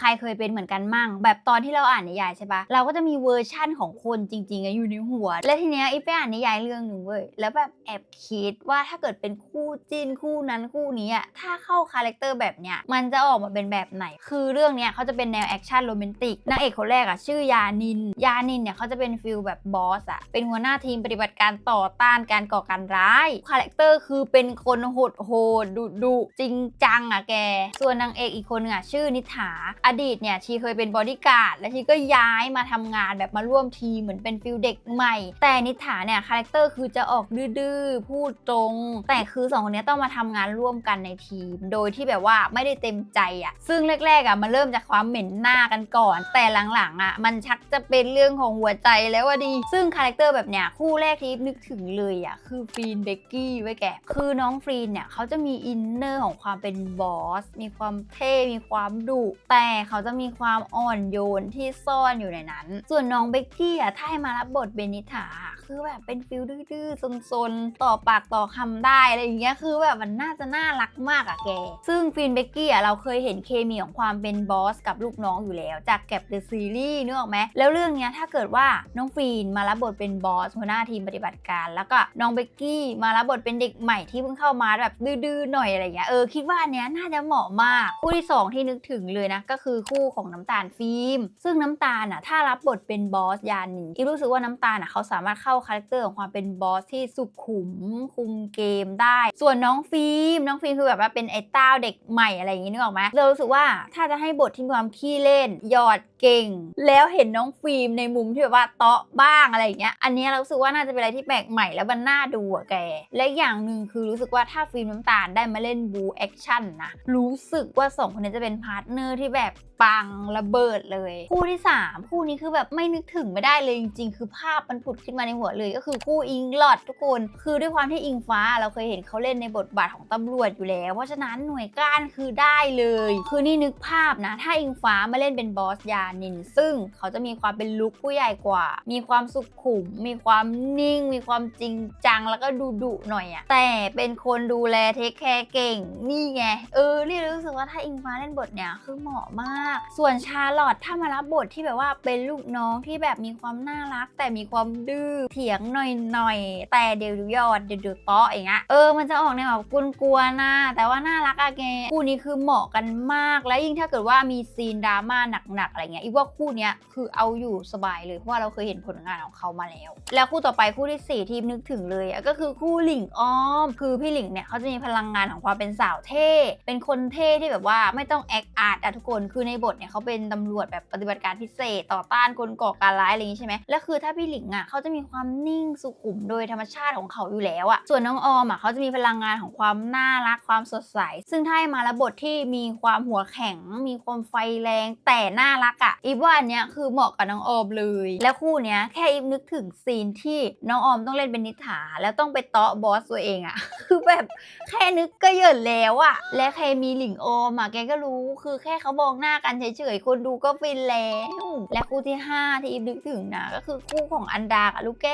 ใครเคยเป็นเหมือนกันมั่ง แบบตอนที่เราอ่านนิยายใช่ปะเราก็จะมีเวอร์ชั่นของคนจริงๆอะอยู่ในหัว และทีเนี้ยอีไปอ่านนิยายเรื่องหนึ่งเว้ยแล้วแบบแอบคิดว่าถ้าเกิดเป็นคู่จิ้นคู่นั้นคู่นี้อะถ้าเข้าคาแรคเตอร์แบบเนี้ยมันจะออกมาเป็นแบบไหน คือเรื่องเนี้ยเขาจะเป็นแนวแอคชั่นโรแมนติกนางเอกคนแรกอะชื่อยานิน ยานินเนี่ยเขาจะเป็นฟิลแบบบอสอะเป็นหัวหน้าทีมปฏิบัติการต่อต้านการก่อการร้ายคาแรคเตอร์คือเป็นคนโหดโหดดุดุจริงจังอะแก ส่วนนางเอกอีกคนนึงอะชื่อนิถาอดีตเนี่ยชีเคยเป็นบอดี้การ์ดและชีก็ย้ายมาทำงานแบบมาร่วมทีเหมือนเป็นฟิลเด็กใหม่ แต่นิถาเนี่ยคาแรคเตอร์คือจะออกดื้อพูดตรง แต่คือสองคนนี้ต้องมาทำงานร่วมกันในทีม โดยที่แบบว่าไม่ได้เต็มใจอะซึ่งแรกๆอะมันเริ่มจากความเหม็นหน้ากันก่อน แต่หลังๆอะมันชักจะเป็นเรื่องของหัวใจแล้วว่าดี ซึ่งคาแรคเตอร์แบบเนี้ยคู่แรกที่นึกถึงเลยอะคือฟรีนเบกกี้ไว้แกคือน้องฟรีนเนี่ยเขาจะมีอินเนอร์ของความเป็นบอสมีความเท่มีความดุแต่เขาจะมีความอ่อนโยนที่ซ่อนอยู่ในนั้น ส่วนน้องเบกกี้อะถ้าให้มารับบทเบนิธา คือแบบเป็นฟิลดื้อๆซนๆ ต่อปากต่อคำได้อะไรอย่างเงี้ยคือแบบมันน่าจะน่ารักมากอะแก ซึ่งฟรีนเบกกี้อะเราเคยเห็นเคมีของความเป็นบอสกับลูกน้องอยู่แล้ว จากแก็บเดอะซีรีส์นึกออกไหมแล้วเรื่องเนี้ยถ้าเกิดว่าน้องฟรีนมารับบทเป็นบอสหัวหน้าทีมปฏิบัติการ แล้วก็น้องเบกกี้มารับบทเป็นเด็กใหม่ที่เพิ่งเข้ามาแบบดื้อๆหน่อยอะไรเงี้ยเออคิดว่าอันเนี้ยน่าจะเหมาะมากคู่ที่สองที่นึกถึงเลยนะก็คือคู่ของน้ำตาลฟิล์ม ซึ่งน้ำตาลอะถ้ารับบทเป็นบอสยานินอีรู้สึกว่าน้ำตาลอะเขาสามารถเข้าคาแรคเตอร์ของความเป็นบอสที่สุขุมคุมเกมได้ ส่วนน้องฟิล์มน้องฟิล์มคือแบบว่าเป็นไอ้ต้าเด็กใหม่อะไรอย่างงี้นึกออกไหมเรารู้สึกว่าถ้าจะให้บทที่มีความขี้เล่นหยอดเก่ง แล้วเห็นน้องฟิล์มในมุมที่แบบว่าเตาะบ้างอะไรอย่างเงี้ยอันนี้เรารู้สึกว่าน่าจะเป็นอะไรที่แปลกใหม่แล้วมันน่าดูอะแก และอีกอย่างหนึ่งคือรู้สึกว่าถ้าฟิล์มน้ำตาลได้มาเล่นบูแอคชั่นนะรู้สึกว่าสองคนนี้จะเป็นพาร์ทเนอร์ที่แบบปังระเบิดเลย คู่ที่ 3 คู่นี้คือแบบไม่นึกถึงไม่ได้เลยจริงๆ คือภาพมันผุดขึ้นมาในหัวเลยก็คือคู่อิงลอดทุกคน คือด้วยความที่อิงฟ้าเราเคยเห็นเขาเล่นในบทบาทของตำรวจอยู่แล้ว เพราะฉะนั้นหน่วยก้านคือได้เลย คือนี่นึกภาพนะ ถ้าอิงฟ้ามาเล่นเป็นบอสยานิน ซึ่งเขาจะมีความเป็นลุคผู้ใหญ่กว่า มีความสุขุม มีความนิ่ง มีความจริงจังแล้วก็ดูดุหน่อยอะแต่เป็นคนดูแลเทคแคร์เก่งนี่ไงเออนี่รู้สึกว่าถ้าอิงฟ้าเล่นบทเนี่ยคือเหมาะมาก ส่วนชาลอตถ้ามารับบทที่แบบว่าเป็นลูกน้องที่แบบมีความน่ารักแต่มีความดื้อเถียงหน่อยๆ แต่เดี๋ยวยอดเดี๋ยวดี๋ยวเตาะอย่างเงี้ย เออ มันจะออกแนวแบบกวนๆนะ แต่ว่าน่ารักอะแกคู่นี้คือเหมาะกันมาก และยิ่งถ้าเกิดว่ามีซีนดราม่าหนักๆ อะไรเงี้ย อีกว่าคู่เนี้ยคือเอาอยู่สบายเลย เพราะว่าเราเคยเห็นผลงานของเขามาแล้ว แล้วคู่ต่อไปคู่ที่สี่ที่นึกถึงเลยก็คือคู่หลิงอ้อม คือพี่หลิงเนี่ยเขาจะมีพลังงานของความเป็นสาวเท่ เป็นคนเท่ที่แบบว่าไม่ต้องแอคอาร์ตอะทุกคน คือในบทเนี่ยเขาเป็นตำรวจแบบปฏิบัติการพิเศษต่อต้านคนก่อการร้ายอะไรอย่างนี้ใช่ไหมแล้วคือถ้าพี่หลิงอะเขาจะมีความนิ่งสุขุมโดยธรรมชาติของเขาอยู่แล้วอะส่วนน้องออมอะเขาจะมีพลังงานของความน่ารักความสดใส ซึ่งถ้าให้มาแล้วบทที่มีความหัวแข็ง มีความไฟแรงแต่น่ารักอะอีฟว่าอันเนี้ยคือเหมาะกับน้องออมเลย แล้วคู่เนี้ยแค่อีฟนึกถึงซีนที่น้องออมต้องเล่นเป็นนิถาแล้วต้องไปเตาะบอสตัวเองอะคือแบบแค่นึกก็เหยินแล้วอะและใครมีหลิงออมอะแกก็รู้คือแค่เขามองหน้ากันเฉยๆคนดูก็ฟินแล้วและคู่ที่ 5 ที่อีฟนึกถึงนะก็คือคู่ของอันดากับลูกแก้ว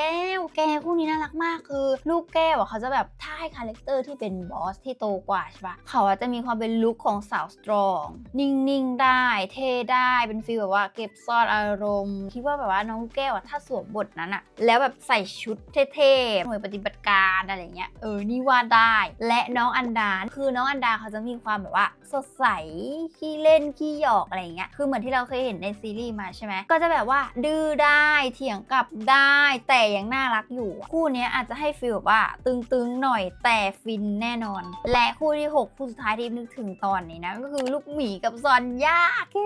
แกคู่นี้น่ารักมากคือลูกแก้วอะเขาจะแบบถ้าให้คาแรคเตอร์ที่เป็นบอสที่โตกว่าใช่ปะเขาอะจะมีความเป็นลุคของสาวสตรอง นิ่งๆ ได้ เท่ได้เป็นฟีลแบบว่าเก็บซ่อนอารมณ์ คิดว่าแบบว่าน้องแก้วอะถ้าสวมบทนั้นอะแล้วแบบใส่ชุดเท่ๆหน่วยปฏิบัติการอะไรเงี้ยเออนี่ว่าได้ และน้องอันดาคือน้องอันดาเขาจะมีความแบบว่า สดใสขี้เล่นขี้หยอกอะไรเงี้ยคือเหมือนที่เราเคยเห็นในซีรีส์มาใช่ไหมก็จะแบบว่าดื้อได้เถียงกลับได้แต่ยังน่ารักอยู่ คู่นี้อาจจะให้ฟีลแบบว่าตึงๆหน่อยแต่ฟินแน่นอน และคู่ที่ 6 คู่สุดท้ายที่นึกถึงตอนนี้นะ ก็คือลูกหมีกับซอนย่าเก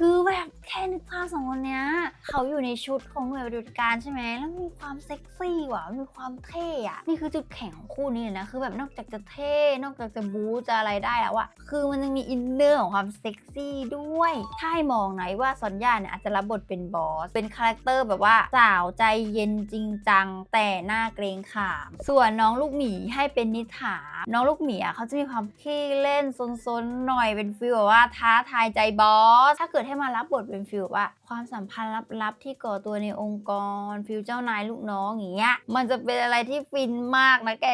คือแบบแค่นึกภาพสองคนเนี้ยเขาอยู่ในชุดของหน่วยปฏิบัติการใช่ไหมแล้วมีความเซ็กซี่ว่ะมีความเท่อะนี่คือจุดแข็งของคู่นี้เลยนะคือแบบนอกจากจะเท่นอกจากจะบู๊จะอะไรได้แล้วอะคือมันยังมีอินเนอร์ของความเซ็กซี่ด้วยถ้าให้มองไหนว่าซอนย่าเนี่ยอาจจะรับบทเป็นบอสเป็นคาแรคเตอร์แบบว่าสาวใจเย็นจริงจังแต่หน้าเกรงขาม ส่วนน้องลูกหมีให้เป็นนิถา น้องลูกหมีอะเขาจะมีความขี้เล่นซนๆหน่อยเป็นฟีลแบบว่าท้าทายใจบอสถ้าเกิดให้มารับบทเป็นฟิลว่า ความสัมพันธ์ลับๆที่ก่อตัวในองค์กรฟิลเจ้านายลูกน้องอย่างเงี้ยมันจะเป็นอะไรที่ฟินมากนะแก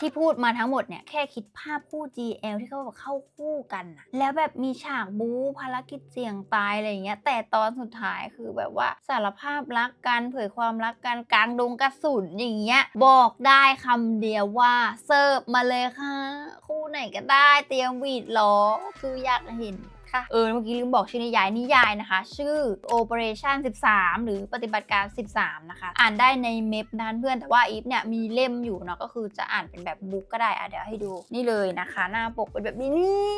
ที่พูดมาทั้งหมดเนี่ยแค่คิดภาพคู่ GL ที่เขาแบบเข้าคู่กันนะแล้วแบบมีฉากบู๊ภารกิจเสี่ยงตายอะไรอย่างเงี้ยแต่ตอนสุดท้ายคือแบบว่าสารภาพรักกันเผยความรักกันกลางดงกระสุนอย่างเงี้ยบอกได้คำเดียวว่าเสิร์ฟมาเลยค่ะ คู่ไหนก็ได้เตรียมวีดล้อคืออยากเห็น ค่ะเออเมื่อกี้ลืมบอกชื่อนิยายนิยายนะคะ ชื่อ Operation 13 หรือปฏิบัติการ 13 นะคะ อ่านได้ในเมพนะเพื่อนแต่ว่าอีฟเนี่ยมีเล่มอยู่เนาะก็คือจะอ่านเป็นแบบบุ๊กก็ได้อะเดี๋ยวให้ดูนี่เลยนะคะ หน้าปกเป็นแบบนี้นี่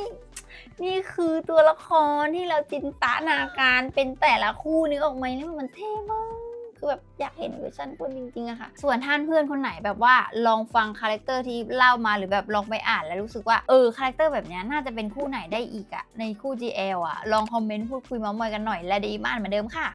นี่คือตัวละครที่เราจินตนาการเป็นแต่ละคู่นึกออกไหมนี่มันเท่มาก คือแบบอยากเห็นเวอร์ชันคนจริงๆอะค่ะ ส่วนท่านเพื่อนคนไหนแบบว่าลองฟังคาแรคเตอร์ที่เล่ามาหรือแบบลองไปอ่านแล้วรู้สึกว่าเออคาแรคเตอร์แบบนี้น่าจะเป็นคู่ไหนได้อีกอะในคู่ GL อะลองคอมเมนต์พูดคุยเมามอยกันหน่อยและดีมากเหมือนเดิมค่ะ